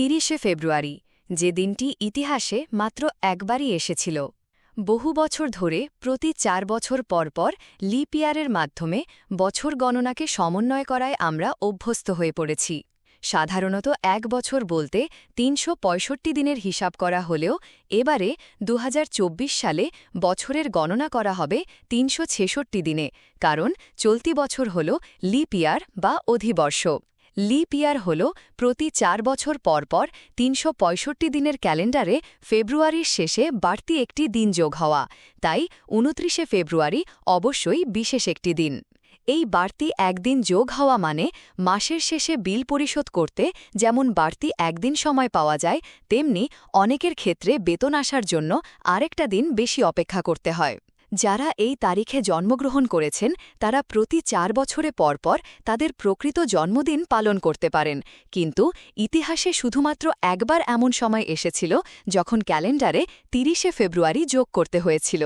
তিরিশে ফেব্রুয়ারি, যে দিনটি ইতিহাসে মাত্র একবারই এসেছিল। বহু বছর ধরে প্রতি চার বছর পর পর লিপিয়ারের মাধ্যমে বছর গণনাকে সমন্বয় করায় আমরা অভ্যস্ত হয়ে পড়েছি। সাধারণত এক বছর বলতে তিনশো পঁয়ষট্টি দিনের হিসাব করা হলেও এবারে দু হাজার চব্বিশ সালে বছরের গণনা করা হবে তিনশো ছেষট্টি দিনে, কারণ চলতি বছর হল লিপিয়ার বা অধিবর্ষ। লিপ ইয়ার হল প্রতি চার বছর পরপর পর তিনশো দিনের ক্যালেন্ডারে ফেব্রুয়ারির শেষে বাড়তি একটি দিন যোগ হওয়া। তাই উনত্রিশে ফেব্রুয়ারি অবশ্যই বিশেষ একটি দিন। এই বাড়তি একদিন যোগ হওয়া মানে মাসের শেষে বিল পরিশোধ করতে যেমন বাড়তি একদিন সময় পাওয়া যায়, তেমনি অনেকের ক্ষেত্রে বেতন আসার জন্য আরেকটা দিন বেশি অপেক্ষা করতে হয়। যারা এই তারিখে জন্মগ্রহণ করেছেন, তারা প্রতি চার বছরে পরপর তাদের প্রকৃত জন্মদিন পালন করতে পারেন। কিন্তু ইতিহাসে শুধুমাত্র একবার এমন সময় এসেছিল যখন ক্যালেন্ডারে তিরিশে ফেব্রুয়ারি যোগ করতে হয়েছিল।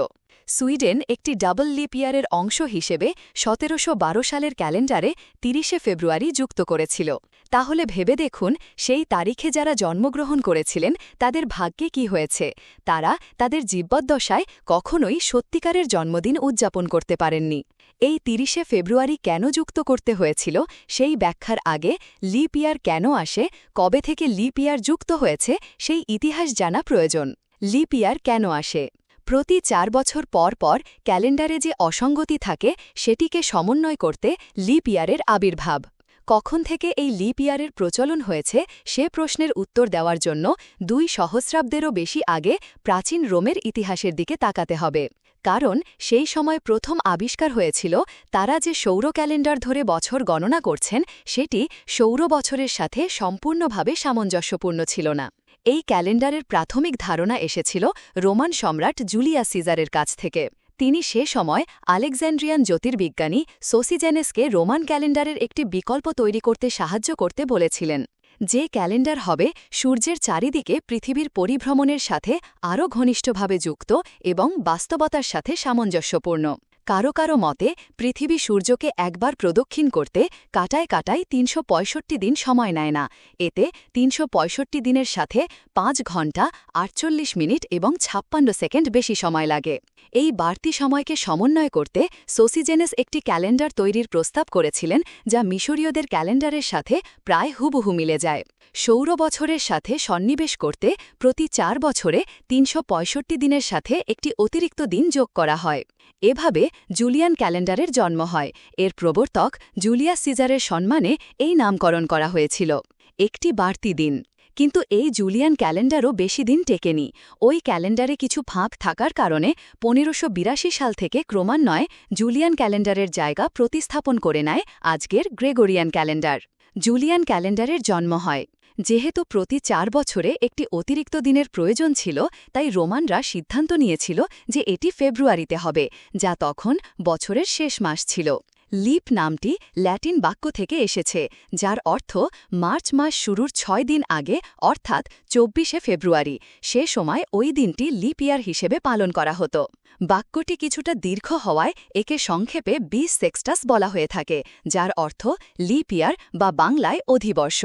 সুইডেন একটি ডাবল লিপ ইয়ারের অংশ হিসেবে সতেরোশো বারো সালের ক্যালেন্ডারে তিরিশে ফেব্রুয়ারি যুক্ত করেছিল। তাহলে ভেবে দেখুন সেই তারিখে যারা জন্মগ্রহণ করেছিলেন, তাদের ভাগ্যে কি হয়েছে? তারা তাদের জীবদ্দশায় কখনোই সত্যিকারের জন্মদিন উদযাপন করতে পারেননি। এই তিরিশে ফেব্রুয়ারি কেন যুক্ত করতে হয়েছিল, সেই ব্যাখ্যার আগে লিপ ইয়ার কেন আসে, কবে থেকে লিপ ইয়ার যুক্ত হয়েছে, সেই ইতিহাস জানা প্রয়োজন। লিপ ইয়ার কেন আসে? প্রতি চার বছর পর পর ক্যালেন্ডারে যে অসঙ্গতি থাকে, সেটিকে সমন্বয় করতে লিপ ইয়ারের আবির্ভাব। কখন থেকে এই লিপ ইয়ারের প্রচলন হয়েছে সে প্রশ্নের উত্তর দেওয়ার জন্য দুই সহস্রাব্দেরও বেশি আগে প্রাচীন রোমের ইতিহাসের দিকে তাকাতে হবে। কারণ সেই সময় প্রথম আবিষ্কার হয়েছিল, তারা যে সৌর ক্যালেন্ডার ধরে বছর গণনা করছেন, সেটি সৌর বছরের সাথে সম্পূর্ণভাবে সামঞ্জস্যপূর্ণ ছিল না। এই ক্যালেন্ডারের প্রাথমিক ধারণা এসেছিল রোমান সম্রাট জুলিয়া সিজারের কাছ থেকে। তিনি সে সময় আলেকজান্ড্রিয়ান জ্যোতির্বিজ্ঞানী সোসিজেনেসকে রোমান ক্যালেন্ডারের একটি বিকল্প তৈরি করতে সাহায্য করতে বলেছিলেন, যে ক্যালেন্ডার হবে সূর্যের চারিদিকে পৃথিবীর পরিভ্রমণের সাথে আরও ঘনিষ্ঠভাবে যুক্ত এবং বাস্তবতার সাথে সামঞ্জস্যপূর্ণ। কারও কারও মতে, পৃথিবী সূর্যকে একবার প্রদক্ষিণ করতে কাটায় কাটায় তিনশো পঁয়ষট্টি দিন সময় নেয় না। এতে তিনশো পঁয়ষট্টি দিনের সাথে পাঁচ ঘণ্টা, আটচল্লিশ মিনিট এবং ছাপ্পান্ন সেকেন্ড বেশি সময় লাগে। এই বাড়তি সময়কে সমন্বয় করতে সোসিজেনেস একটি ক্যালেন্ডার তৈরির প্রস্তাব করেছিলেন, যা মিশরীয়দের ক্যালেন্ডারের সাথে প্রায় হুবহু মিলে যায়। সৌর বছরের সাথে সন্নিবেশ করতে প্রতি চার বছরে তিনশো পঁয়ষট্টি দিনের সাথে একটি অতিরিক্ত দিন যোগ করা হয়। এভাবে জুলিয়ান ক্যালেন্ডারের জন্ম হয়। এর প্রবর্তক জুলিয়াস সিজারের সম্মানে এই নামকরণ করা হয়েছিল। একটি বাড়তি দিন। কিন্তু এই জুলিয়ান ক্যালেন্ডারও বেশি দিন টেকেনি। ওই ক্যালেন্ডারে কিছু ফাঁক থাকার কারণে পনেরোশো সাল থেকে ক্রমান্বয়ে জুলিয়ান ক্যালেন্ডারের জায়গা প্রতিস্থাপন করে নেয় আজকের গ্রেগোরিয়ান ক্যালেন্ডার। জুলিয়ান ক্যালেন্ডারের জন্ম হয়। যেহেতু প্রতি চার বছরে একটি অতিরিক্ত দিনের প্রয়োজন ছিল, তাই রোমানরা সিদ্ধান্ত নিয়েছিল যে এটি ফেব্রুয়ারিতে হবে, যা তখন বছরের শেষ মাস ছিল। লিপ নামটি ল্যাটিন বাক্য থেকে এসেছে, যার অর্থ মার্চ মাস শুরুর ছয় দিন আগে, অর্থাৎ চব্বিশে ফেব্রুয়ারি। সে সময় ওই দিনটি লিপ ইয়ার হিসেবে পালন করা হতো। বাক্যটি কিছুটা দীর্ঘ হওয়ায় একে সংক্ষেপে বিশ সেক্সটাস বলা হয়ে থাকে, যার অর্থ লিপ ইয়ার বা বাংলায় অধিবর্ষ।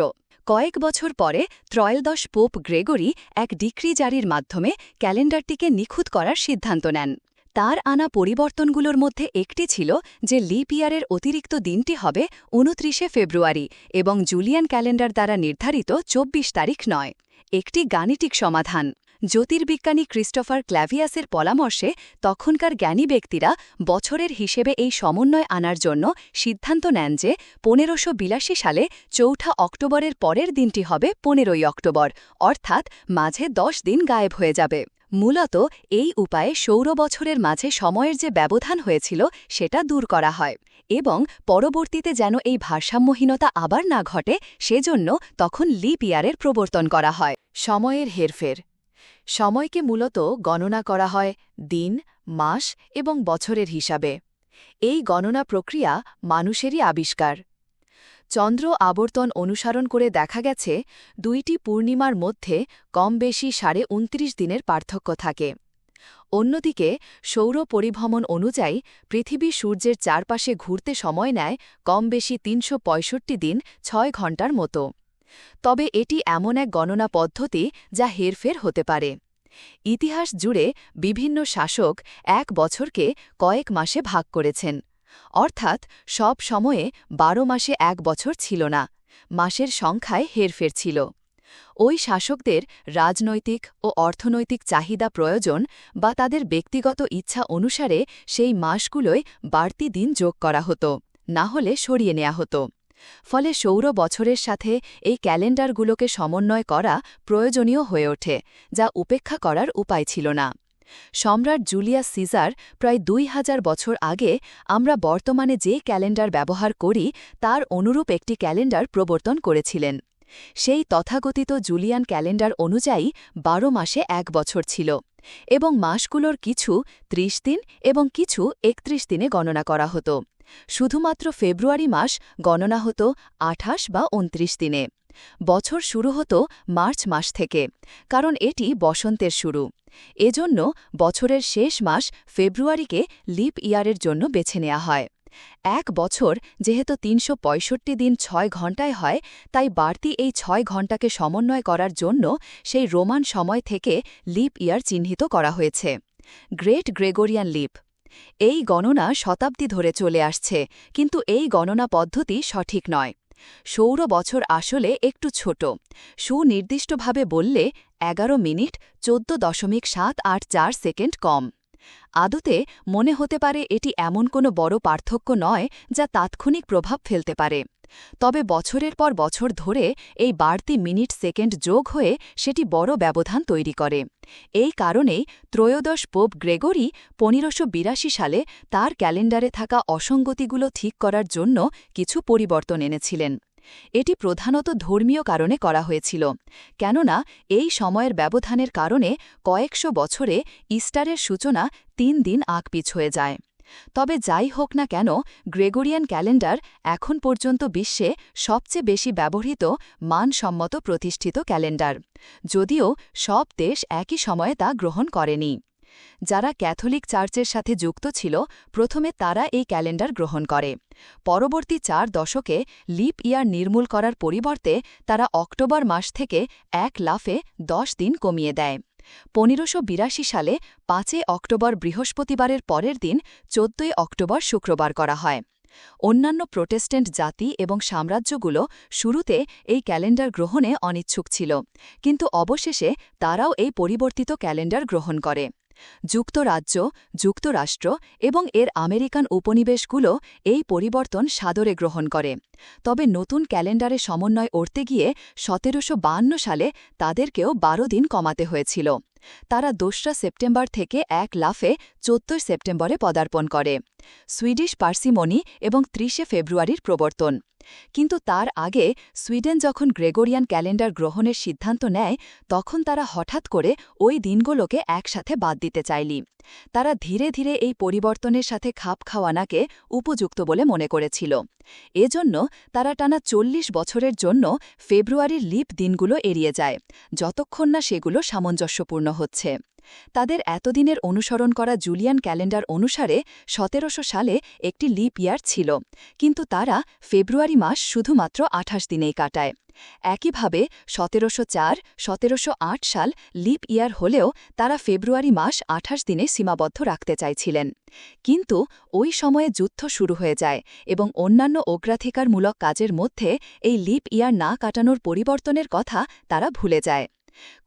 কয়েক বছর পরে ত্রয়োদশ পোপ গ্রেগরি এক ডিক্রি জারির মাধ্যমে ক্যালেন্ডারটিকে নিখুঁত করার সিদ্ধান্ত নেন। তার আনা পরিবর্তনগুলোর মধ্যে একটি ছিল যে লিপ ইয়ারের অতিরিক্ত দিনটি হবে উনত্রিশে ফেব্রুয়ারি এবং জুলিয়ান ক্যালেন্ডার দ্বারা নির্ধারিত ২৪ তারিখ নয়। একটি গাণিতিক সমাধান। জ্যোতির্বিজ্ঞানী ক্রিস্টোফার ক্ল্যাভিয়াসের পরামর্শে তখনকার জ্ঞানী ব্যক্তিরা বছরের হিসেবে এই সমন্বয় আনার জন্য সিদ্ধান্ত নেন যে পনেরোশো সালে চৌঠা অক্টোবরের পরের দিনটি হবে পনেরোই অক্টোবর, অর্থাৎ মাঝে দশ দিন গায়েব হয়ে যাবে। মূলত এই উপায়ে সৌর বছরের মাঝে সময়ের যে ব্যবধান হয়েছিল সেটা দূর করা হয় এবং পরবর্তীতে যেন এই ভারসাম্যহীনতা আবার না ঘটে সেজন্য তখন লিপ ইয়ারের প্রবর্তন করা হয়। সময়ের হেরফের সময়কে মূলত গণনা করা হয় দিন, মাস এবং বছরের হিসাবে। এই গণনা প্রক্রিয়া মানুষেরই আবিষ্কার। চন্দ্র আবর্তন অনুসরণ করে দেখা গেছে, দুইটি পূর্ণিমার মধ্যে কম বেশি সাড়ে উনত্রিশ দিনের পার্থক্য থাকে। অন্যদিকে, সৌর পরিভ্রমণ অনুযায়ী পৃথিবী সূর্যের চারপাশে ঘুরতে সময় নেয় কম বেশি তিনশো পঁয়ষট্টি দিন ছয় ঘণ্টার মতো। তবে এটি এমন এক গণনা পদ্ধতি যা হেরফের হতে পারে। ইতিহাস জুড়ে বিভিন্ন শাসক এক বছরকে কয়েক মাসে ভাগ করেছেন। অর্থাৎ সব সময়ে বারো মাসে এক বছর ছিল না, মাসের সংখ্যায় হেরফের ছিল। ওই শাসকদের রাজনৈতিক ও অর্থনৈতিক চাহিদা প্রয়োজন বা তাদের ব্যক্তিগত ইচ্ছা অনুসারে সেই মাসগুলোয় বাড়তি দিন যোগ করা হতো, না হলে সরিয়ে নেওয়া হতো। ফলে সৌর বছরের সাথে এই ক্যালেন্ডারগুলোকে সমন্বয় করা প্রয়োজনীয় হয়ে ওঠে, যা উপেক্ষা করার উপায় ছিল না। সম্রাট জুলিয়াস সিজার প্রায় দুই হাজার বছর আগে আমরা বর্তমানে যে ক্যালেন্ডার ব্যবহার করি, তার অনুরূপ একটি ক্যালেন্ডার প্রবর্তন করেছিলেন। সেই তথাগতিত জুলিয়ান ক্যালেন্ডার অনুযায়ী বারো মাসে এক বছর ছিল এবং মাসগুলোর কিছু ৩০ দিন এবং কিছু একত্রিশ দিনে গণনা করা হতো। শুধুমাত্র ফেব্রুয়ারি মাস গণনা হতো আঠাশ বা উনত্রিশ দিনে। বছর শুরু হতো মার্চ মাস থেকে, কারণ এটি বসন্তের শুরু। এজন্য বছরের শেষ মাস ফেব্রুয়ারিকে লিপ ইয়ারের জন্য বেছে নেওয়া হয়। এক বছর যেহেতু তিনশো পঁয়ষট্টি দিন ছয় ঘণ্টায় হয়, তাই বাড়তি এই ছয় ঘণ্টাকে সমন্বয় করার জন্য সেই রোমান সময় থেকে লিপ ইয়ার চিহ্নিত করা হয়েছে। Great Gregorian leap. এই গণনা শতাব্দী ধরে চলে আসছে, কিন্তু এই গণনা পদ্ধতি সঠিক নয়। সৌর বছর আসলে একটু ছোট। সুনির্দিষ্টভাবে বললে এগারো মিনিট চোদ্দ দশমিক সাত আট চার সেকেন্ড কম। আদতে মনে হতে পারে এটি এমন কোনো বড় পার্থক্য নয় যা তাৎক্ষণিক প্রভাব ফেলতে পারে। তবে বছরের পর বছর ধরে এই বাড়তি মিনিট সেকেন্ড যোগ হয়ে সেটি বড় ব্যবধান তৈরি করে। এই কারণেই ত্রয়োদশ পোপ গ্রেগরি পনেরোশো সালে তার ক্যালেন্ডারে থাকা অসঙ্গতিগুলো ঠিক করার জন্য কিছু পরিবর্তন এনেছিলেন। এটি প্রধানত ধর্মীয় কারণে করা হয়েছিল, কেননা এই সময়ের ব্যবধানের কারণে কয়েকশো বছরে ইস্টারের সূচনা তিন দিন আঁকপিছ হয়ে যায়। তবে যাই হোক না কেন, গ্রেগরিয়ান ক্যালেন্ডার এখন পর্যন্ত বিশ্বে সবচেয়ে বেশি ব্যবহৃত মানসম্মত প্রতিষ্ঠিত ক্যালেন্ডার, যদিও সব দেশ একই সময়ে তা গ্রহণ করেনি। যারা ক্যাথলিক চার্চের সাথে যুক্ত ছিল, প্রথমে তারা এই ক্যালেন্ডার গ্রহণ করে। পরবর্তী চার দশকে লিপ ইয়ার নির্মূল করার পরিবর্তে তারা অক্টোবর মাস থেকে এক লাফে দশ দিন কমিয়ে দেয়। পনেরোশো সালে পাঁচই অক্টোবর বৃহস্পতিবারের পরের দিন চোদ্দই অক্টোবর শুক্রবার করা হয়। অন্যান্য প্রোটেস্ট্যান্ট জাতি এবং সাম্রাজ্যগুলো শুরুতে এই ক্যালেন্ডার গ্রহণে অনিচ্ছুক ছিল, কিন্তু অবশেষে তারাও এই পরিবর্তিত ক্যালেন্ডার গ্রহণ করে। যুক্তরাজ্য, যুক্তরাষ্ট্র এবং এর আমেরিকান উপনিবেশগুলো এই পরিবর্তন সাদরে গ্রহণ করে। তবে নতুন ক্যালেন্ডারে সমন্বয় ওরতে গিয়ে সতেরোশো সালে তাদেরকেও বারো দিন কমাতে হয়েছিল। তারা দোসরা সেপ্টেম্বর থেকে এক লাফে চোদ্দই সেপ্টেম্বরে পদার্পণ করে। সুইডিশ পার্সিমনি এবং ত্রিশে ফেব্রুয়ারির প্রবর্তন। কিন্তু তার আগে সুইডেন যখন গ্রেগোরিয়ান ক্যালেন্ডার গ্রহণের সিদ্ধান্ত নেয়, তখন তারা হঠাৎ করে ওই দিনগুলোকে একসাথে বাদ দিতে চাইলি। তারা ধীরে ধীরে এই পরিবর্তনের সাথে খাপ খাওয়ানাকে উপযুক্ত বলে মনে করেছিল। এজন্য তারা টানা চল্লিশ বছরের জন্য ফেব্রুয়ারির লিপ দিনগুলো এড়িয়ে যায়, যতক্ষণ না সেগুলো সামঞ্জস্যপূর্ণ হচ্ছে। তাদের এতদিনের অনুসরণ করা জুলিয়ান ক্যালেন্ডার অনুসারে সতেরোশো সালে একটি লিপ ইয়ার ছিল, কিন্তু তারা ফেব্রুয়ারি মাস শুধুমাত্র আঠাশ দিনেই কাটায়। একইভাবে সতেরোশো চার, সতেরোশো সাল লিপ ইয়ার হলেও তারা ফেব্রুয়ারি মাস আঠাশ দিনে সীমাবদ্ধ রাখতে চাইছিলেন। কিন্তু ওই সময়ে যুদ্ধ শুরু হয়ে যায় এবং অন্যান্য অগ্রাধিকারমূলক কাজের মধ্যে এই লিপ ইয়ার না কাটানোর পরিবর্তনের কথা তারা ভুলে যায়।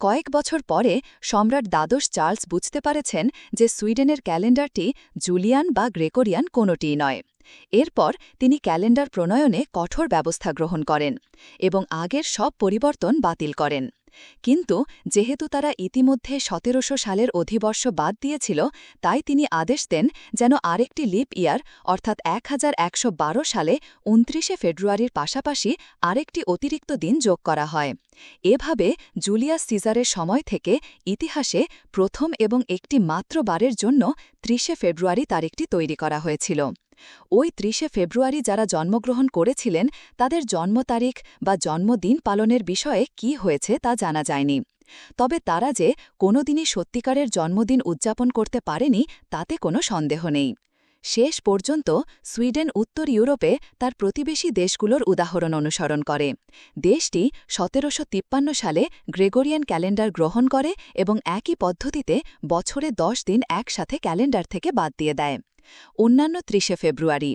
কয়েক বছর পরে সম্রাট দ্বাদশ চার্লস বুঝতে পারেছেন যে সুইডেনের ক্যালেন্ডারটি জুলিয়ান বা গ্রেকোরিয়ান কোনোটিই নয়। এরপর তিনি ক্যালেন্ডার প্রণয়নে কঠোর ব্যবস্থা গ্রহণ করেন এবং আগের সব পরিবর্তন বাতিল করেন। কিন্তু যেহেতু তারা ইতিমধ্যে সতেরোশো সালের অধিবর্ষ বাদ দিয়েছিল, তাই তিনি আদেশ দেন যেন আরেকটি লিপ ইয়ার, অর্থাৎ এক হাজার একশো বারো সালে উনত্রিশে ফেব্রুয়ারির পাশাপাশি আরেকটি অতিরিক্ত দিন যোগ করা হয়। এভাবে জুলিয়াস সিজারের সময় থেকে ইতিহাসে প্রথম এবং একটি মাত্র বারের জন্য ত্রিশে ফেব্রুয়ারি তারিখটি তৈরি করা হয়েছিল। ওই ত্রিশে ফেব্রুয়ারি যারা জন্মগ্রহণ করেছিলেন, তাদের জন্ম তারিখ বা জন্মদিন পালনের বিষয়ে কি হয়েছে তা জানা যায়নি। তবে তারা যে কোনোদিনই সত্যিকারের জন্মদিন উদযাপন করতে পারেনি, তাতে কোনো সন্দেহ নেই। শেষ পর্যন্ত সুইডেন উত্তর ইউরোপে তার প্রতিবেশী দেশগুলোর উদাহরণ অনুসরণ করে। দেশটি সতেরোশো তিপ্পান্ন সালে গ্রেগরিয়ান ক্যালেন্ডার গ্রহণ করে এবং একই পদ্ধতিতে বছরে দশ দিন একসাথে ক্যালেন্ডার থেকে বাদ দিয়ে দেয়। অন্যান্য ত্রিশে ফেব্রুয়ারি।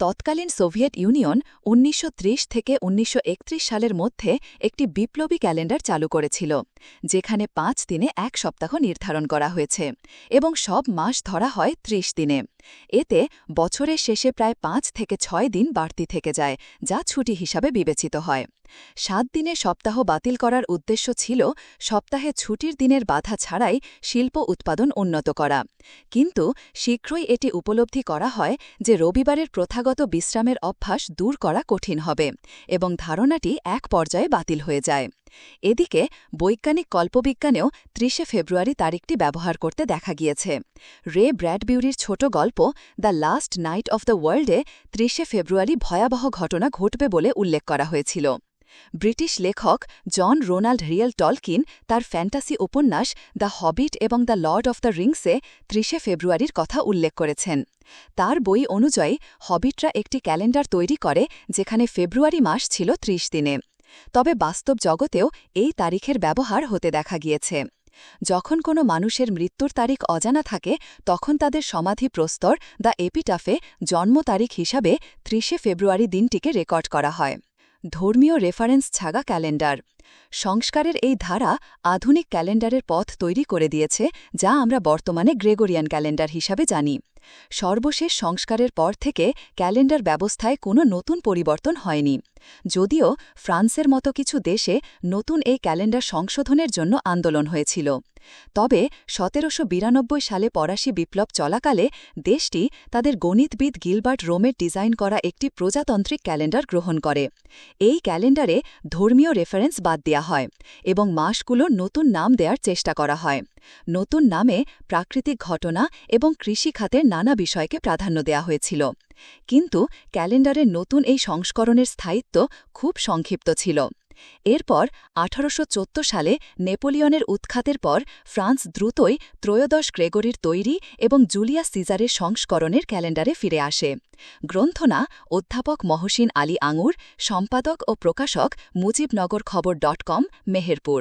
তৎকালীন সোভিয়েত ইউনিয়ন উনিশশো ত্রিশ থেকে উনিশশো একত্রিশ সালের মধ্যে একটি বিপ্লবী ক্যালেন্ডার চালু করেছিল, যেখানে পাঁচ দিনে এক সপ্তাহ নির্ধারণ করা হয়েছে এবং সব মাস ধরা হয় ত্রিশ দিনে। এতে বছরের শেষে প্রায় পাঁচ থেকে ছয় দিন বাড়তি থেকে যায়, যা ছুটি হিসাবে বিবেচিত হয়। সাত দিনের সপ্তাহ বাতিল করার উদ্দেশ্য ছিল সপ্তাহে ছুটির দিনের বাধা ছাড়াই শিল্প উৎপাদন উন্নত করা। কিন্তু শীঘ্রই এটি উপলব্ধি করা হয় যে রবিবারের প্রথাগত বিশ্রামের অভ্যাস দূর করা কঠিন হবে এবং ধারণাটি এক পর্যায়ে বাতিল হয়ে যায়। এদিকে, বৈজ্ঞানিক কল্পবিজ্ঞানেও ত্রিশে ফেব্রুয়ারি তারিখটি ব্যবহার করতে দেখা গিয়েছে। রে ব্র্যাডবিউরির ছোট গল্প, the last night of the ওয়ার্ল্ডে ত্রিশে ফেব্রুয়ারি ভয়াবহ ঘটনা ঘটবে বলে উল্লেখ করা হয়েছিল। ব্রিটিশ লেখক জন রোনাল্ড রিয়েল টলকিন তার ফ্যান্টাসি উপন্যাস দ্য হবিট এবং দ্য লর্ড অফ দ্য রিংসে ত্রিশে ফেব্রুয়ারির কথা উল্লেখ করেছেন। তার বই অনুযায়ী হবিটরা একটি ক্যালেন্ডার তৈরি করে যেখানে ফেব্রুয়ারি মাস ছিল ত্রিশ দিনে। তবে বাস্তব জগতেও এই তারিখের ব্যবহার হতে দেখা গিয়েছে। যখন কোনো মানুষের মৃত্যুর তারিখ অজানা থাকে, তখন তাদের সমাধি প্রস্তর দ্য এপিটাফে জন্ম তারিখ হিসাবে ত্রিশে ফেব্রুয়ারি দিনটিকে রেকর্ড করা হয়। ধর্মীয় রেফারেন্স ছাগা ক্যালেন্ডার সংস্কারের এই ধারা আধুনিক ক্যালেন্ডারের পথ তৈরি করে দিয়েছে, যা আমরা বর্তমানে গ্রেগরিয়ান ক্যালেন্ডার হিসাবে জানি। সর্বশেষ সংস্কারের পর থেকে ক্যালেন্ডার ব্যবস্থায় কোনো নতুন পরিবর্তন হয়নি। যদিও ফ্রান্সের মতো কিছু দেশে নতুন এই ক্যালেন্ডার সংশোধনের জন্য আন্দোলন হয়েছিল। তবে সতেরোশো বিরানব্বই সালে পরাশি বিপ্লব চলাকালে দেশটি তাদের গণিতবিদ গিলবার্ট রোমের ডিজাইন করা একটি প্রজাতান্ত্রিক ক্যালেন্ডার গ্রহণ করে। এই ক্যালেন্ডারে ধর্মীয় রেফারেন্স বাদ দেওয়া হয় এবং মাসগুলো নতুন নাম দেওয়ার চেষ্টা করা হয়। নতুন নামে প্রাকৃতিক ঘটনা এবং কৃষি খাতের নানা বিষয়কে প্রাধান্য দেওয়া হয়েছিল। কিন্তু ক্যালেন্ডারের নতুন এই সংস্করণের স্থায়িত্ব খুব সংক্ষিপ্ত ছিল। এরপর আঠারোশো সালে নেপোলিয়নের উৎখাতের পর ফ্রান্স দ্রুতই ত্রয়োদশ গ্রেগরির তৈরি এবং জুলিয়া সিজারের সংস্করণের ক্যালেন্ডারে ফিরে আসে। গ্রন্থনা অধ্যাপক মহসিন আলী আঙুর, সম্পাদক ও প্রকাশক মুজিবনগর খবর ডট কম, মেহেরপুর।